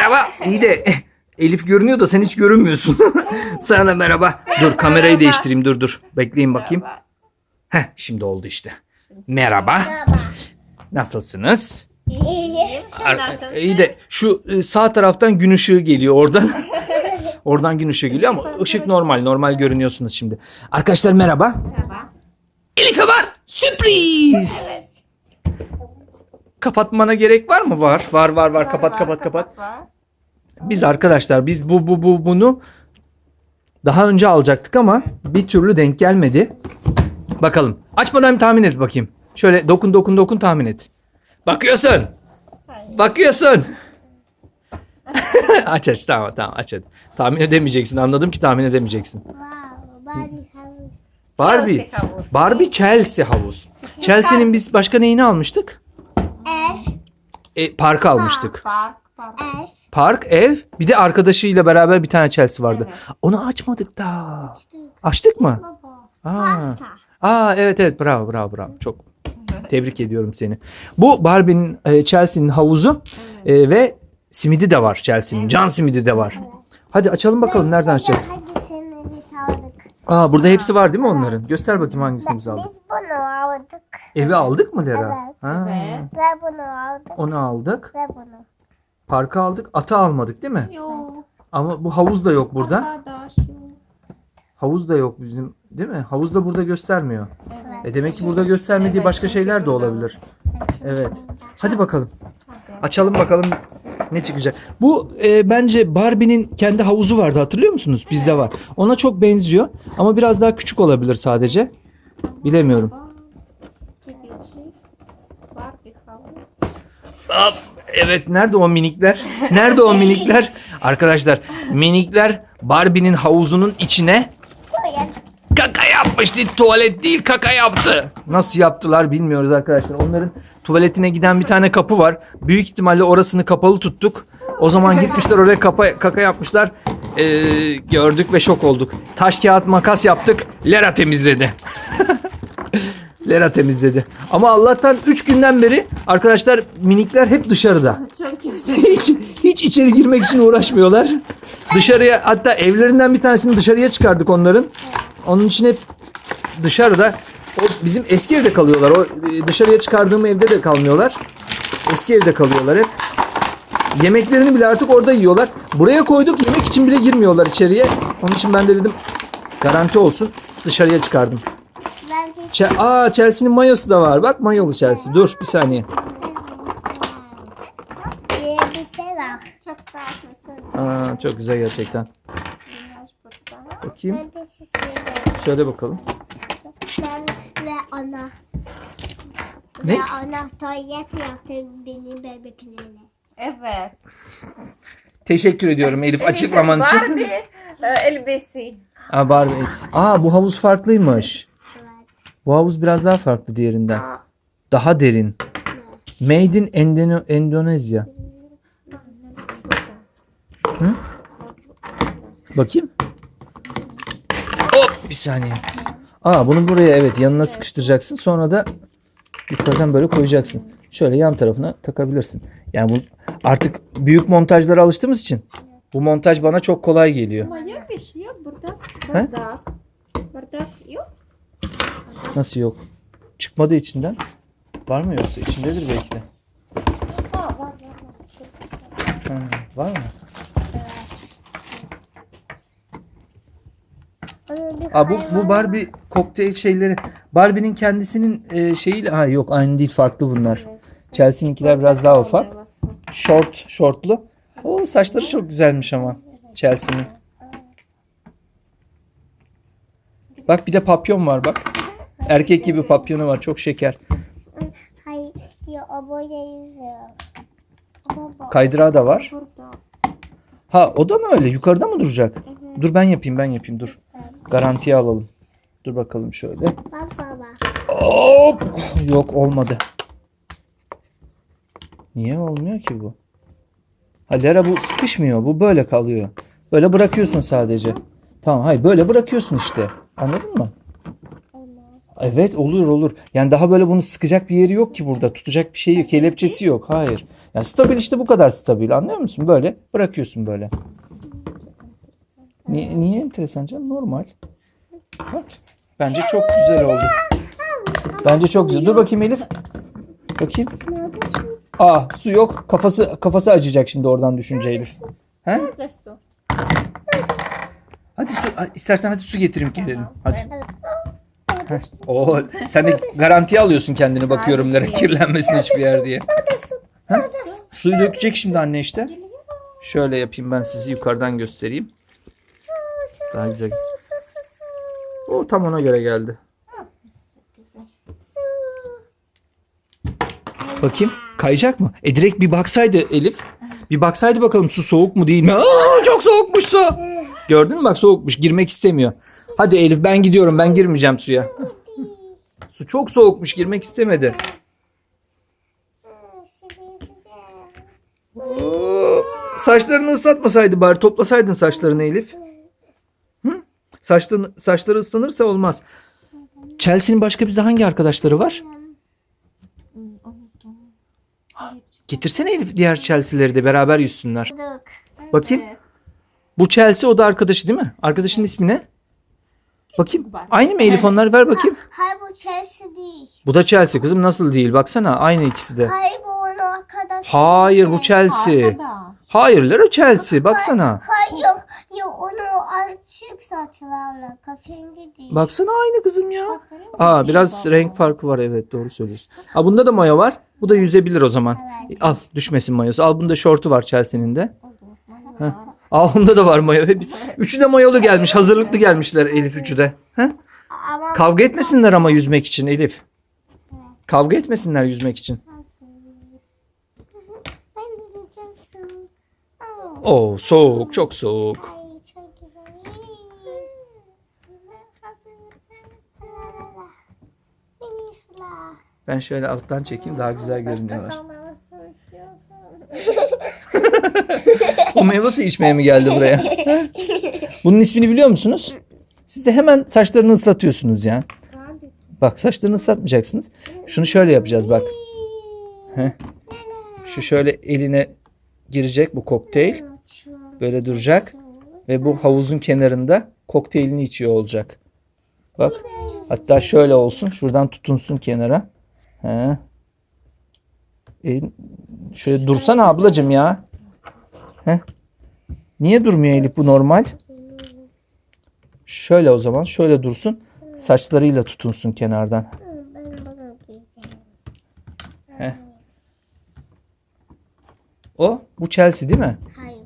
merhaba. İyi de eh, Elif görünüyor da sen hiç görünmüyorsun. Sana merhaba. Dur kamerayı değiştireyim dur dur. Bekleyin bakayım. Heh şimdi oldu işte. Merhaba. Nasılsınız? Ar- İyi de şu e, sağ taraftan gün ışığı geliyor oradan. oradan gün ışığı geliyor ama ışık normal. Normal görünüyorsunuz şimdi. Arkadaşlar merhaba. Merhaba. Elif'e var. Sürpriz. Kapatmana gerek var mı? Var. Var var var. Kapat kapat kapat. Biz arkadaşlar biz bu bu bu bunu daha önce alacaktık ama bir türlü denk gelmedi. Bakalım. Açmadan bir tahmin et bakayım. Şöyle dokun dokun dokun tahmin et. Bakıyorsun. Bakıyorsun. aç aç tamam tamam aç hadi. Tahmin edemeyeceksin. Anladım ki tahmin edemeyeceksin. Barbie. Barbie Chelsea havuz. Chelsea'nin biz başka neyini almıştık? E, parkı almıştık. Park, park. F, Park, ev, bir de arkadaşıyla beraber bir tane Chelsea vardı. Onu açmadık daha. Açtık mı? Aa. pasta. Aa evet evet bravo bravo bravo. Çok tebrik ediyorum seni. Bu Barbie'nin e, Chelsea'nin havuzu e, ve simidi de var Chelsea'nin. Can simidi de var. Hadi açalım bakalım nereden açacağız? Hangisini aldık? Aa burada hepsi var değil mi onların? Göster bakayım hangisini biz aldık. Biz bunu aldık. Evi aldık mı Lera? Evet. Ha, Evet. Ve bunu aldık. Onu aldık. Ve bunu. Parkı aldık. Atı almadık değil mi? Yok. Ama bu havuz da yok burada. Arkadaş yok. Havuz da yok bizim değil mi? Havuz da burada göstermiyor. Evet. E demek ki burada göstermediği Evet, başka şeyler de olabilir. Evet. Hadi bakalım. Açalım bakalım ne çıkacak. Bu e, bence Barbie'nin kendi havuzu vardı hatırlıyor musunuz? Bizde var. Ona çok benziyor ama biraz daha küçük olabilir sadece. Bilemiyorum. Af, evet nerede o minikler? Nerede o minikler? Arkadaşlar minikler Barbie'nin havuzunun içine kaka yapmıştı. Tuvalet değil kaka yaptı. Nasıl yaptılar bilmiyoruz arkadaşlar. Onların tuvaletine giden bir tane kapı var. Büyük ihtimalle orasını kapalı tuttuk. O zaman gitmişler oraya kapa, kaka yapmışlar. Ee, gördük ve şok olduk. Taş kağıt makas yaptık. Lera temizledi. Lera temizledi. Ama Allah'tan 3 günden beri arkadaşlar minikler hep dışarıda. Çok güzel. Hiç hiç içeri girmek için uğraşmıyorlar. Dışarıya hatta evlerinden bir tanesini dışarıya çıkardık onların. Onun için hep dışarıda. O bizim eski evde kalıyorlar. O e, dışarıya çıkardığım evde de kalmıyorlar. Eski evde kalıyorlar hep. Yemeklerini bile artık orada yiyorlar. Buraya koyduk yemek için bile girmiyorlar içeriye. Onun için ben de dedim garanti olsun dışarıya çıkardım. Ç- Aa Chelsea'nin mayosu da var. Bak mayolu Chelsea. Dur bir saniye. Aa, çok güzel gerçekten. Bakayım. Söyle bakalım. Ben ve ana. Ne? Ve ana tuvalet yaptı benim bebeklerine. Evet. Teşekkür ediyorum Elif açıklaman için. Barbie e, elbise. Aa, Barbie. Aa bu havuz farklıymış. Evet. Bu havuz biraz daha farklı diğerinden. Aa, Daha derin. Made in Endone- Endonezya. Hı? Bakayım. Bir saniye. Aa bunu buraya evet yanına sıkıştıracaksın. Sonra da yukarıdan böyle koyacaksın. Şöyle yan tarafına takabilirsin. Yani bu artık büyük montajlara alıştığımız için bu montaj bana çok kolay geliyor. Ama yok bir şey yok burada. Bardak. Bardak yok. Nasıl yok? Çıkmadı içinden. Var mı yoksa? İçindedir belki de. Aa, var var var. Ha, var mı? Onun bir Aa, bu, bu Barbie kokteyl şeyleri. Barbie'nin kendisinin e, şeyiyle... Ha yok aynı değil farklı bunlar. Chelsea'ninkiler biraz daha ufak. Short, shortlu. O saçları çok güzelmiş ama Chelsea'nin. Bak bir de papyon var bak. Erkek gibi papyonu var. Çok şeker. Hayır, o. Baba. Kaydırağı da var. Ha o da mı öyle? Yukarıda mı duracak? Dur ben yapayım ben yapayım dur. Garantiye alalım. Dur bakalım şöyle. Bak baba. Hop! Yok olmadı. Niye olmuyor ki bu? Ha Lera bu sıkışmıyor. Bu böyle kalıyor. Böyle bırakıyorsun sadece. Tamam hayır böyle bırakıyorsun işte. Anladın mı? Evet olur olur. Yani daha böyle bunu sıkacak bir yeri yok ki burada. Tutacak bir şey yok. Kelepçesi yok. Hayır. Yani stabil işte bu kadar stabil. Anlıyor musun? Böyle bırakıyorsun böyle. Niye, niye enteresan canım? Normal. Bak. Bence çok güzel oldu. Bence çok güzel. Dur bakayım Elif. Bakayım. Aa su yok. Kafası kafası acıyacak şimdi oradan düşünce Elif. He? Hadi su istersen hadi su getirip gelelim. Hadi. Heh. Oo, sen de garantiye alıyorsun kendini bakıyorum nereye kirlenmesin hiçbir yer diye. Ha? Suyu dökecek şimdi anne işte. Şöyle yapayım ben sizi yukarıdan göstereyim. Daha güzel. su, su, su. O tam ona göre geldi. Güzel. Su. Bakayım kayacak mı? E direkt bir baksaydı Elif. Bir baksaydı bakalım su soğuk mu değil mi? Aa, çok soğukmuş su. Gördün mü bak soğukmuş girmek istemiyor. Hadi Elif ben gidiyorum ben girmeyeceğim suya. Su çok soğukmuş girmek istemedi. Saçlarını ıslatmasaydı bari toplasaydın saçlarını Elif. Hı? Saçların, saçları ıslanırsa olmaz. Chelsea'nin başka bizde hangi arkadaşları var? Getirsene Elif diğer Chelsea'leri de beraber yüzsünler. Bakayım. Bu Chelsea o da arkadaşı değil mi? Arkadaşının ismi ne? Bakayım. Aynı mı Elif onlar? Ver bakayım. Hayır bu Chelsea değil. Bu da Chelsea kızım nasıl değil? Baksana aynı ikisi de. Hayır bu onun arkadaşı. Hayır bu Chelsea. Hayırlar o Chelsea. Baksana. Hayır yok. Yok onun o açık saçlarla kahverengi değil. Baksana aynı kızım ya. Aa biraz renk farkı var evet doğru söylüyorsun. Ha bunda da mayo var. Bu da yüzebilir o zaman. Al düşmesin mayosu. Al bunda şortu var Chelsea'nin de. Heh. Al bunda da var mayo. Üçü de mayolu gelmiş. Hazırlıklı gelmişler Elif üçü de. He? Ama Kavga etmesinler ama yüzmek için Elif. Kavga etmesinler yüzmek için. Oo soğuk çok soğuk. Ben şöyle alttan çekeyim daha güzel görünüyorlar. O meyve suyu içmeye mi geldi buraya? Bunun ismini biliyor musunuz? Siz de hemen saçlarını ıslatıyorsunuz ya. Bak saçlarını ıslatmayacaksınız. Şunu şöyle yapacağız bak. Heh. Şu şöyle eline girecek bu kokteyl. Böyle duracak. Ve bu havuzun kenarında kokteylini içiyor olacak. Bak. Hatta şöyle olsun. Şuradan tutunsun kenara. He. E, şöyle dursana ablacığım ya. Heh. Niye durmuyor Elif bu normal? Şöyle o zaman. Şöyle dursun. Saçlarıyla tutunsun kenardan. Giyeceğim. O bu Chelsea değil mi? Hayır.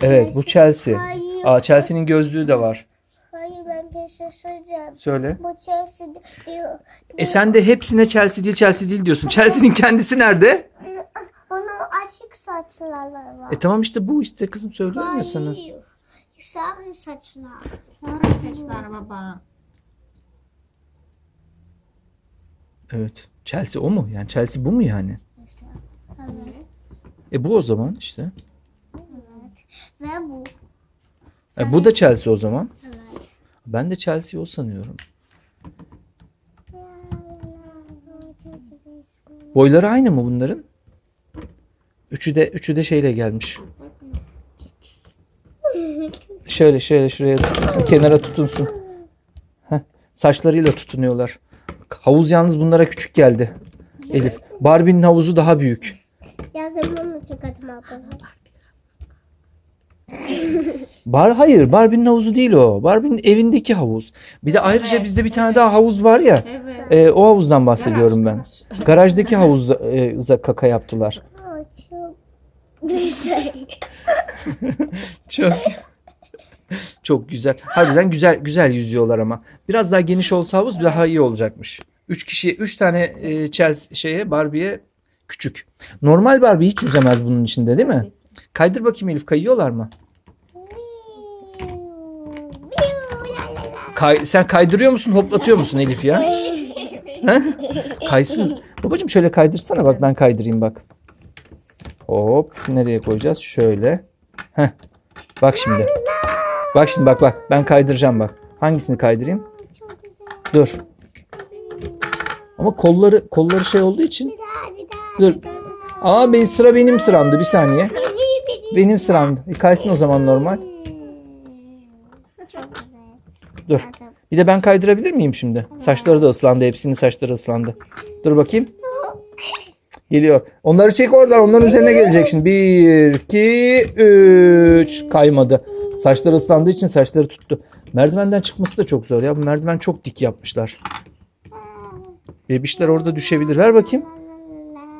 Evet bu Chelsea. Hayır. Aa Chelsea'nin gözlüğü de var. Hayır ben söyleyeceğim. Söyle. Bu Chelsea diyor. E sen de hepsine Chelsea değil Chelsea değil diyorsun. Chelsea'nin kendisi nerede? Onun açık saçları var. E tamam işte bu işte kızım söylüyorum ya sana. Hayır. Sarı saçlar. Sarı saçlar baba. Evet. Chelsea o mu? Yani Chelsea bu mu yani? İşte. Evet. E bu o zaman işte. Ve bu. E bu da Chelsea o zaman. Ben de Chelsea o sanıyorum. Boyları aynı mı bunların? Üçü de üçü de şeyle gelmiş. Şöyle şöyle şuraya tutunsun, kenara tutunsun. Heh, saçlarıyla tutunuyorlar. Havuz yalnız bunlara küçük geldi. Elif. Barbie'nin havuzu daha büyük. Ya sen bunu çıkartma. Bar hayır, Barbie'nin havuzu değil o. Barbie'nin evindeki havuz. Bir de ayrıca Evet, bizde bir tane daha havuz var ya. Evet. e, o havuzdan bahsediyorum ben. Garaj, Garajdaki havuzda e, kaka yaptılar. Çok güzel. Çok çok güzel. Harbiden güzel güzel yüzüyorlar ama. Biraz daha geniş olsa havuz daha iyi olacakmış. Üç kişiye, üç tane e, Chelsea şeye Barbie'ye küçük. Normal Barbie hiç yüzemez bunun içinde değil mi? Kaydır bakayım Elif kayıyorlar mı? Kay, sen kaydırıyor musun hoplatıyor musun Elif ya? He? Kaysın. Babacım şöyle kaydırsana bak ben kaydırayım bak. Hop nereye koyacağız? Şöyle. Heh. Bak şimdi. Bak şimdi bak bak ben kaydıracağım bak. Hangisini kaydırayım? Dur. Ama kolları kolları şey olduğu için Bir daha bir daha. dur. bir daha. Aa ben sıra benim sıramdı bir saniye. Benim sıramdı. E, kaysın o zaman normal. Dur. Bir de ben kaydırabilir miyim şimdi? Saçları da ıslandı. Hepsinin saçları ıslandı. Dur bakayım. Geliyor. Onları çek oradan. Onların üzerine gelecek şimdi. Bir, iki, üç. Kaymadı. Saçları ıslandığı için saçları tuttu. Merdivenden çıkması da çok zor ya. Bu merdiven çok dik yapmışlar. Bebişler orada düşebilir. Ver bakayım.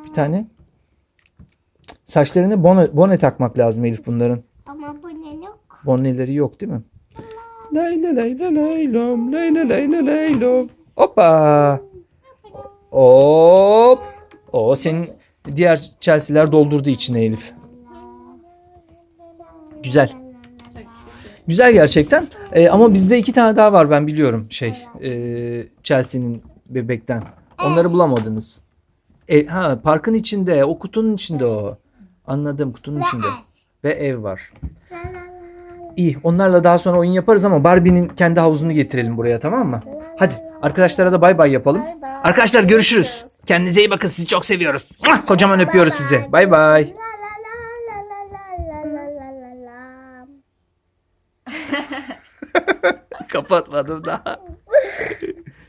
Bir tane. Saçlarına bone, bone takmak lazım Elif bunların. Ama bu ne yok? Bonneleri yok değil mi? Layla layla laylom, layla layla laylom. Hoppa. Hop. O senin diğer Chelsea'ler doldurdu içine Elif. Güzel. Güzel. Gerçekten. Ee, ama bizde iki tane daha var ben biliyorum şey. ee, Chelsea'nin bebekten. Onları bulamadınız. E, ha parkın içinde, o kutunun içinde o. Anladım kutunun içinde. Ve ev var. İyi onlarla daha sonra oyun yaparız ama Barbie'nin kendi havuzunu getirelim buraya tamam mı? Hadi arkadaşlara da bay bay yapalım. Bay bay. Arkadaşlar görüşürüz. Kendinize iyi bakın sizi çok seviyoruz. Kocaman öpüyoruz bay sizi. Bay bay. Kapatmadım daha.